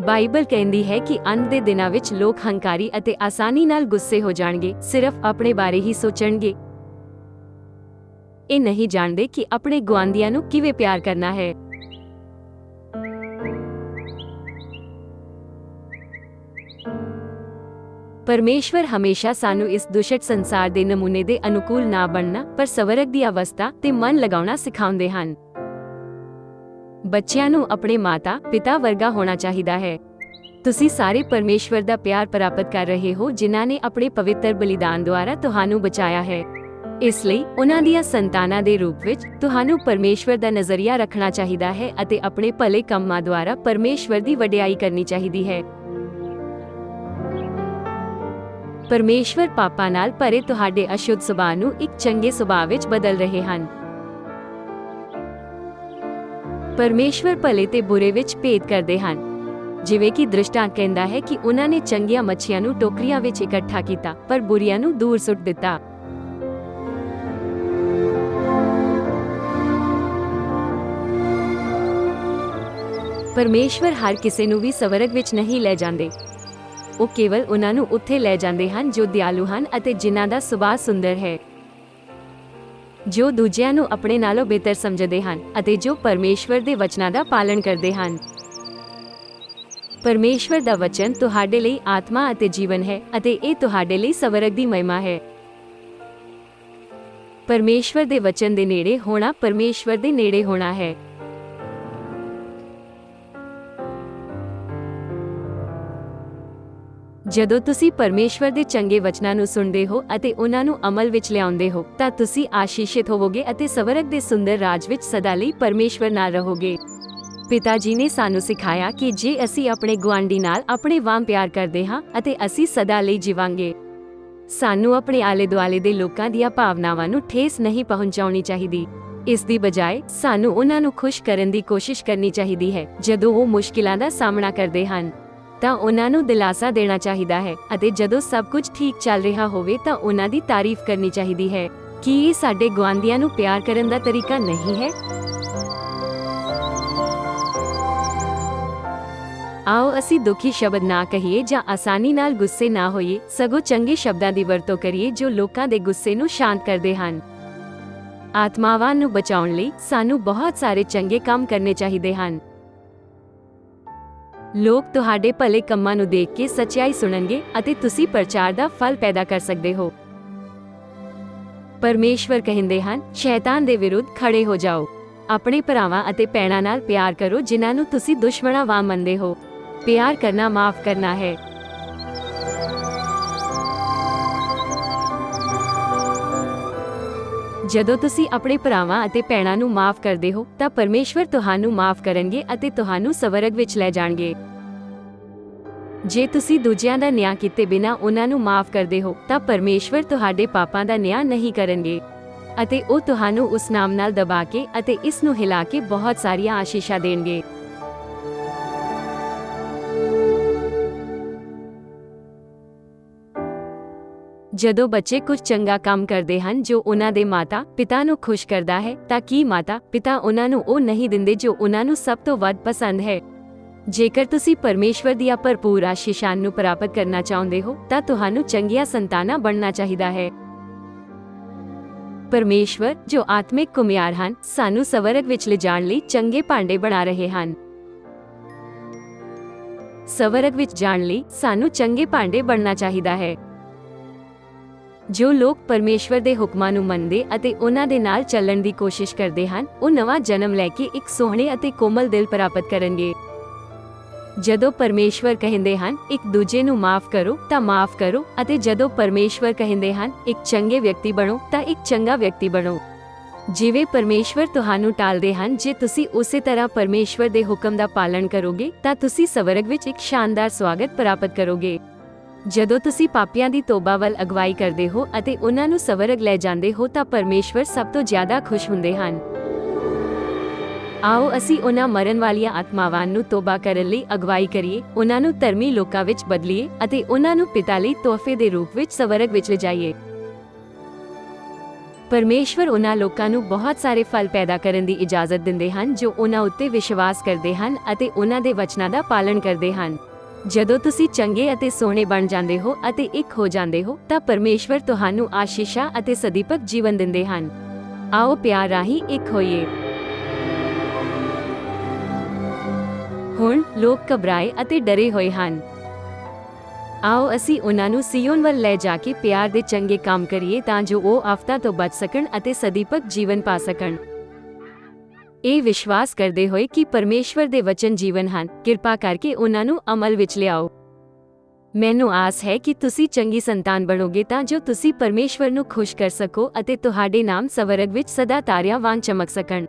Bible ਕਹਿੰਦੀ ਹੈ ਕਿ ਅੰਤ ਦੇ ਦਿਨਾਂ ਵਿੱਚ ਲੋਕ ਹੰਕਾਰੀ ਅਤੇ ਆਸਾਨੀ ਨਾਲ ਗੁੱਸੇ ਹੋ ਜਾਣਗੇ, ਸਿਰਫ ਆਪਣੇ ਬਾਰੇ ਹੀ ਸੋਚਣਗੇ। ਇਹ ਨਹੀਂ ਜਾਣਦੇ ਕਿ ਆਪਣੇ ਗੁਆਂਢੀਆਂ ਨੂੰ ਕਿਵੇਂ ਪਿਆਰ ਕਰਨਾ ਹੈ। ਪਰਮੇਸ਼ਵਰ ਹਮੇਸ਼ਾ ਸਾਨੂੰ ਇਸ ਦੁਸ਼ਟ ਸੰਸਾਰ ਦੇ ਨਮੂਨੇ ਦੇ ਅਨੁਕੂਲ ਨਾ ਬਣਨਾ, ਪਰ ਸਵਰਗ ਦੀ ਅਵਸਥਾ ਤੇ ਮਨ ਲਗਾਉਣਾ ਸਿਖਾਉਂਦੇ ਹਨ। ਬੱਚਿਆਂ ਨੂੰ ਆਪਣੇ ਮਾਤਾ, ਪਿਤਾ ਵਰਗਾ ਹੋਣਾ ਚਾਹੀਦਾ ਹੈ। ਤੁਸੀਂ ਸਾਰੇ ਪਰਮੇਸ਼ਵਰ ਦਾ ਪਿਆਰ ਪ੍ਰਾਪਤ ਕਰ ਰਹੇ ਹੋ, ਜਿਨ੍ਹਾਂ ਨੇ ਆਪਣੇ ਪਵਿੱਤਰ ਬਲੀਦਾਨ ਦੁਆਰਾ ਤੁਹਾਨੂੰ ਬਚਾਇਆ ਹੈ। ਇਸ ਲਈ ਉਹਨਾਂ ਦੀਆਂ ਸੰਤਾਨਾਂ ਦੇ ਰੂਪ ਵਿੱਚ ਤੁਹਾਨੂੰ ਪਰਮੇਸ਼ਵਰ ਦਾ ਨਜ਼ਰੀਆ ਰੱਖਣਾ ਚਾਹੀਦਾ ਹੈ ਅਤੇ ਆਪਣੇ ਭਲੇ ਕੰਮਾਂ ਦੁਆਰਾ ਪਰਮੇਸ਼ਵਰ ਦੀ ਵਡਿਆਈ ਕਰਨੀ ਚਾਹੀਦੀ ਹੈ। ਪਰਮੇਸ਼ਵਰ ਪਾਪਾਂ ਨਾਲ ਭਰੇ ਤੁਹਾਡੇ ਅਸ਼ੁੱਧ ਸੁਭਾਅ ਨੂੰ ਇੱਕ ਚੰਗੇ ਸੁਭਾਅ ਵਿੱਚ ਬਦਲ ਰਹੇ ਹਨ। ਪਰਮੇਸ਼ਵਰ ਭਲੇ ਤੇ ਬੁਰੇ ਵਿੱਚ ਭੇਦ ਕਰਦੇ ਹਨ। ਜਿਵੇਂ ਕਿ ਦ੍ਰਿਸ਼ਟਾਂਤ ਕਹਿੰਦਾ ਹੈ ਕਿ ਉਹਨਾਂ ਨੇ ਚੰਗੀਆਂ ਮੱਛੀਆਂ ਨੂੰ ਟੋਕਰੀਆਂ ਵਿੱਚ ਇਕੱਠਾ ਕੀਤਾ, ਪਰ ਬੁਰੀਆਂ ਨੂੰ ਦੂਰ ਸੁੱਟ ਦਿੱਤਾ। ਪਰਮੇਸ਼ਵਰ ਹਰ ਕਿਸੇ ਨੂੰ ਵੀ ਸਵਰਗ ਵਿੱਚ ਨਹੀਂ ਲੈ ਜਾਂਦੇ। ਉਹ ਕੇਵਲ ਉਹਨਾਂ ਨੂੰ ਉੱਥੇ ਲੈ ਜਾਂਦੇ ਹਨ ਜੋ ਦਿਆਲੂ ਹਨ ਅਤੇ ਜਿਨ੍ਹਾਂ ਦਾ ਸੁਭਾਅ ਸੁੰਦਰ ਹੈ। ਜੋ ਦੂਜਿਆਂ ਨੂੰ ਆਪਣੇ ਨਾਲੋਂ ਬਿਹਤਰ ਸਮਝਦੇ ਹਨ ਅਤੇ ਜੋ ਪਰਮੇਸ਼ਵਰ ਦੇ ਵਚਨਾਂ ਦਾ ਪਾਲਣ ਕਰਦੇ ਹਨ। ਪਰਮੇਸ਼ਵਰ ਦਾ ਵਚਨ ਤੁਹਾਡੇ ਲਈ ਆਤਮਾ ਅਤੇ ਜੀਵਨ ਹੈ ਅਤੇ ਇਹ ਤੁਹਾਡੇ ਲਈ ਸਵਰਗ ਦੀ ਮਹਿਮਾ ਹੈ। ਪਰਮੇਸ਼ਵਰ ਦੇ ਵਚਨ ਦੇ ਨੇੜੇ ਹੋਣਾ ਪਰਮੇਸ਼ਵਰ ਦੇ ਨੇੜੇ ਹੋਣਾ ਹੈ। ਜਦੋਂ ਤੁਸੀਂ ਪਰਮੇਸ਼ਵਰ ਦੇ ਚੰਗੇ ਵਚਨਾਂ ਨੂੰ ਸੁਣਦੇ ਹੋ ਅਤੇ ਉਹਨਾਂ ਨੂੰ ਅਮਲ ਵਿੱਚ ਲਿਆਉਂਦੇ ਹੋ, ਤਾਂ ਤੁਸੀਂ ਆਸ਼ੀਸ਼ਿਤ ਹੋਵੋਗੇ ਅਤੇ ਸਵਰਗ ਦੇ ਸੁੰਦਰ ਰਾਜ ਵਿੱਚ ਸਦਾ ਲਈ ਪਰਮੇਸ਼ਵਰ ਨਾਲ ਰਹੋਗੇ। ਪਿਤਾ ਜੀ ਨੇ ਸਾਨੂੰ ਸਿਖਾਇਆ ਕਿ ਜੇ ਅਸੀਂ ਆਪਣੇ ਗੁਆਂਢੀ ਨਾਲ ਆਪਣੇ ਵਾਂਗ ਪਿਆਰ ਕਰਦੇ ਹਾਂ ਅਤੇ ਅਸੀਂ ਸਦਾ ਲਈ ਜੀਵਾਂਗੇ। ਸਾਨੂੰ ਆਪਣੇ ਆਲੇ ਦੁਆਲੇ ਦੇ ਲੋਕਾਂ ਦੀਆਂ ਭਾਵਨਾਵਾਂ ਨੂੰ ਠੇਸ ਨਹੀਂ ਪਹੁੰਚਾਉਣੀ ਚਾਹੀਦੀ। ਇਸ ਦੀ ਬਜਾਏ, ਸਾਨੂੰ ਉਹਨਾਂ ਨੂੰ ਖੁਸ਼ ਕਰਨ ਦੀ ਕੋਸ਼ਿਸ਼ ਕਰਨੀ ਚਾਹੀਦੀ ਹੈ, ਜਦੋਂ ਉਹ ਮੁਸ਼ਕਿਲਾਂ ਦਾ ਸਾਹਮਣਾ ਕਰਦੇ ਹਨ। ਤਾਂ ਉਹਨਾਂ ਨੂੰ ਦਿਲਾਸਾ ਦੇਣਾ ਚਾਹੀਦਾ ਹੈ ਅਤੇ ਜਦੋਂ ਸਭ ਕੁਝ ਠੀਕ ਚੱਲ ਰਿਹਾ ਹੋਵੇ ਤਾਂ ਉਹਨਾਂ ਦੀ ਤਾਰੀਫ ਕਰਨੀ ਚਾਹੀਦੀ ਹੈ। ਕੀ ਇਹ ਸਾਡੇ ਗੁਆਂਢੀਆਂ ਨੂੰ ਪਿਆਰ ਕਰਨ ਦਾ ਤਰੀਕਾ ਨਹੀਂ ਹੈ? ਆਓ ਅਸੀਂ ਦੁਖੀ ਸ਼ਬਦ ਨਾ ਕਹੀਏ ਜਾਂ ਆਸਾਨੀ ਨਾਲ ਗੁੱਸੇ ਨਾ ਹੋਈਏ, ਸਗੋਂ ਚੰਗੇ ਸ਼ਬਦਾਂ ਦੀ ਵਰਤੋਂ ਕਰੀਏ ਜੋ ਲੋਕਾਂ ਦੇ ਗੁੱਸੇ ਨੂੰ ਸ਼ਾਂਤ ਕਰਦੇ ਹਨ। ਆਤਮਾਵਾਂ ਨੂੰ ਬਚਾਉਣ ਲਈ ਸਾਨੂੰ ਬਹੁਤ ਸਾਰੇ ਚੰਗੇ ਕੰਮ ਕਰਨੇ ਚਾਹੀਦੇ ਹਨ। ਲੋਕ ਤੁਹਾਡੇ ਭਲੇ ਕੰਮਾਂ ਨੂੰ ਦੇਖ ਕੇ ਸੱਚਾਈ ਸੁਣਨਗੇ ਅਤੇ ਤੁਸੀਂ ਪ੍ਰਚਾਰ ਦਾ ਫਲ ਪੈਦਾ ਕਰ ਸਕਦੇ ਹੋ। ਪਰਮੇਸ਼ਵਰ ਕਹਿੰਦੇ ਹਨ, ਸ਼ੈਤਾਨ ਦੇ ਵਿਰੁੱਧ ਖੜੇ ਹੋ ਜਾਓ। ਆਪਣੇ ਭਰਾਵਾਂ ਅਤੇ ਭੈਣਾਂ ਨਾਲ ਪਿਆਰ ਕਰੋ ਜਿਨ੍ਹਾਂ ਨੂੰ ਤੁਸੀਂ ਦੁਸ਼ਮਣਾਂ ਵਾਂਗ ਮੰਨਦੇ ਹੋ। ਪਿਆਰ ਕਰਨਾ ਮਾਫ ਕਰਨਾ ਹੈ। ਜਦੋਂ ਤੁਸੀਂ ਆਪਣੇ ਭਰਾਵਾਂ ਅਤੇ ਭੈਣਾਂ ਨੂੰ ਮਾਫ ਕਰਦੇ ਹੋ, ਤਾਂ ਪਰਮੇਸ਼ਵਰ ਤੁਹਾਨੂੰ ਮਾਫ ਕਰਨਗੇ ਅਤੇ ਤੁਹਾਨੂੰ ਸਵਰਗ ਵਿੱਚ ਲੈ ਜਾਣਗੇ। ਜੇ ਤੁਸੀਂ ਦੂਜਿਆਂ ਦਾ ਨਿਆਂ ਕੀਤੇ ਬਿਨਾਂ ਉਹਨਾਂ ਨੂੰ ਮਾਫ ਕਰਦੇ ਹੋ, ਤਾਂ ਪਰਮੇਸ਼ਵਰ ਤੁਹਾਡੇ ਪਾਪਾਂ ਦਾ ਨਿਆਂ ਨਹੀਂ ਕਰਨਗੇ। ਅਤੇ ਉਹ ਤੁਹਾਨੂੰ ਉਸ ਨਾਮ ਨਾਲ ਦਬਾ ਕੇ ਅਤੇ ਇਸ ਨੂੰ ਹਿਲਾ ਕੇ ਬਹੁਤ ਸਾਰੀਆਂ ਆਸ਼ੀਸ਼ਾਂ ਦੇਣਗੇ। ਜਦੋਂ ਬੱਚੇ ਕੁਝ ਚੰਗਾ ਕੰਮ ਕਰਦੇ ਹਨ ਜੋ ਉਹਨਾਂ ਦੇ ਮਾਤਾ, ਪਿਤਾ ਨੂੰ ਖੁਸ਼ ਕਰਦਾ ਹੈ, ਤਾਂ ਕੀ ਮਾਤਾ, ਪਿਤਾ ਉਹਨਾਂ ਨੂੰ ਉਹ ਨਹੀਂ ਦਿੰਦੇ ਜੋ ਉਹਨਾਂ ਨੂੰ ਸਭ ਤੋਂ ਵੱਧ ਪਸੰਦ ਹੈ? ਜੇਕਰ ਤੁਸੀਂ ਪਰਮੇਸ਼ਵਰ ਦੀਆਂ ਭਰਪੂਰ ਆਸ਼ੀਸ਼ਾਂ ਨੂੰ ਪ੍ਰਾਪਤ ਕਰਨਾ ਚਾਹੁੰਦੇ ਹੋ, ਤਾਂ ਤੁਹਾਨੂੰ ਚੰਗੀਆਂ ਸੰਤਾਨਾਂ ਬਣਨਾ ਚਾਹੀਦਾ ਹੈ। ਪਰਮੇਸ਼ਵਰ, ਜੋ ਆਤਮਿਕ ਕੁਮਿਆਰ ਹਨ, ਸਾਨੂੰ ਸਵਰਗ ਵਿੱਚ ਲਿਜਾਣ ਲਈ ਚੰਗੇ ਭਾਂਡੇ ਬਣਾ ਰਹੇ ਹਨ। ਸਵਰਗ ਵਿੱਚ ਜਾਣ ਲਈ ਸਾਨੂੰ ਚੰਗੇ ਭਾਂਡੇ ਬਣਨਾ ਚਾਹੀਦਾ ਹੈ। ਜੋ ਲੋਕ ਪਰਮੇਸ਼ਵਰ ਦੇ ਹੁਕਮਾਂ ਨੂੰ ਮੰਨਦੇ ਅਤੇ ਉਹਨਾਂ ਦੇ ਨਾਲ ਚੱਲਣ ਦੀ ਕੋਸ਼ਿਸ਼ ਕਰਦੇ ਹਨ, ਉਹ ਨਵਾਂ ਜਨਮ ਲੈ ਕੇ ਇੱਕ ਸੋਹਣੇ ਅਤੇ ਕੋਮਲ ਦਿਲ ਪ੍ਰਾਪਤ ਕਰਨਗੇ। ਜਦੋਂ ਪਰਮੇਸ਼ਵਰ ਕਹਿੰਦੇ ਹਨ, ਇੱਕ ਦੂਜੇ ਨੂੰ ਮਾਫ ਕਰੋ, ਤਾਂ ਮਾਫ ਕਰੋ ਅਤੇ ਜਦੋਂ ਪਰਮੇਸ਼ਵਰ ਕਹਿੰਦੇ ਹਨ, ਇੱਕ ਚੰਗੇ ਵਿਅਕਤੀ ਬਣੋ, ਤਾਂ ਇੱਕ ਚੰਗਾ ਵਿਅਕਤੀ ਬਣੋ। ਜਿਵੇਂ ਪਰਮੇਸ਼ਵਰ ਤੁਹਾਨੂੰ ਟਾਲਦੇ ਹਨ, ਜੇ ਤੁਸੀਂ ਉਸੇ ਤਰ੍ਹਾਂ ਪਰਮੇਸ਼ਵਰ ਦੇ ਹੁਕਮ ਦਾ ਪਾਲਣ ਕਰੋਗੇ, ਤਾਂ ਤੁਸੀਂ ਸਵਰਗ ਵਿੱਚ ਇੱਕ ਸ਼ਾਨਦਾਰ ਸਵਾਗਤ ਪ੍ਰਾਪਤ ਕਰੋਗੇ। ਜਦੋਂ ਤੁਸੀਂ ਪਾਪੀਆਂ ਦੀ ਤੋਬਾ ਵੱਲ ਅਗਵਾਈ ਕਰਦੇ ਹੋ ਅਤੇ ਉਹਨਾਂ ਨੂੰ ਸਵਰਗ ਲੈ ਜਾਂਦੇ ਹੋ ਤਾਂ ਪਰਮੇਸ਼ਵਰ ਸਭ ਤੋਂ ਜ਼ਿਆਦਾ ਖੁਸ਼ ਹੁੰਦੇ ਹਨ। ਆਓ ਅਸੀਂ ਉਹਨਾਂ ਮਰਨ ਵਾਲੀਆਂ ਆਤਮਾਵਾਂ ਨੂੰ ਤੋਬਾ ਕਰਨ ਲਈ ਅਗਵਾਈ ਕਰੀਏ, ਉਹਨਾਂ ਨੂੰ ਧਰਮੀ ਲੋਕਾਂ ਵਿੱਚ ਬਦਲੀਏ ਅਤੇ ਉਹਨਾਂ ਨੂੰ ਪਿਤਾ ਲਈ ਤੋਹਫੇ ਦੇ ਰੂਪ ਵਿੱਚ ਸਵਰਗ ਵਿੱਚ ਲਿਜਾਈਏ। ਪਰਮੇਸ਼ਵਰ ਉਹਨਾਂ ਲੋਕਾਂ ਨੂੰ ਬਹੁਤ ਸਾਰੇ ਫਲ ਪੈਦਾ ਕਰਨ ਦੀ ਇਜਾਜ਼ਤ ਦਿੰਦੇ ਹਨ ਜੋ ਉਹਨਾਂ ਉੱਤੇ ਵਿਸ਼ਵਾਸ ਕਰਦੇ ਹਨ ਅਤੇ ਉਹਨਾਂ ਦੇ ਵਚਨਾਂ ਦਾ ਪਾਲਣ ਕਰਦੇ ਹਨ। ਜਦੋਂ ਤੁਸੀਂ ਚੰਗੇ ਅਤੇ ਸੋਹਣੇ ਬਣ ਜਾਂਦੇ ਹੋ ਅਤੇ ਇੱਕ ਹੋ ਜਾਂਦੇ ਹੋ, ਤਾਂ ਪਰਮੇਸ਼ਵਰ ਤੁਹਾਨੂੰ ਆਸ਼ੀਸ਼ਾਂ ਅਤੇ ਸਦੀਪਕ ਜੀਵਨ ਦਿੰਦੇ ਹਨ। ਆਓ ਪਿਆਰ ਰਾਹੀਂ ਇੱਕ ਹੋਈਏ। ਹੁਣ ਲੋਕ ਘਬਰਾਏ ਅਤੇ ਡਰੇ ਹੋਏ ਹਨ। ਆਓ ਅਸੀਂ ਉਹਨਾਂ ਨੂੰ ਸੀਯੋਨ ਵੱਲ ਲੈ ਜਾ ਕੇ ਪਿਆਰ ਦੇ ਚੰਗੇ ਕੰਮ ਕਰੀਏ ਤਾਂ ਜੋ ਉਹ ਆਫਤਾਂ ਤੋਂ ਬਚ ਸਕਣ ਅਤੇ ਸਦੀਪਕ ਜੀਵਨ ਪਾ ਸਕਣ। ਇਹ ਵਿਸ਼ਵਾਸ ਕਰਦੇ ਹੋਏ ਕਿ ਪਰਮੇਸ਼ਵਰ ਦੇ ਵਚਨ ਜੀਵਨ ਹਨ। ਕਿਰਪਾ ਕਰਕੇ ਉਹਨਾਂ ਨੂੰ ਅਮਲ ਵਿੱਚ ਲਿਆਓ। ਮੈਨੂੰ ਆਸ ਹੈ ਕਿ ਤੁਸੀਂ ਚੰਗੀ ਸੰਤਾਨ ਬਣੋਗੇ ਤਾਂ ਜੋ ਤੁਸੀਂ ਪਰਮੇਸ਼ਵਰ ਨੂੰ ਖੁਸ਼ ਕਰ ਸਕੋ ਅਤੇ ਤੁਹਾਡੇ ਨਾਮ ਸਵਰਗ ਵਿੱਚ ਸਦਾ ਤਾਰਿਆਂ ਵਾਂਗ ਚਮਕ ਸਕਣ।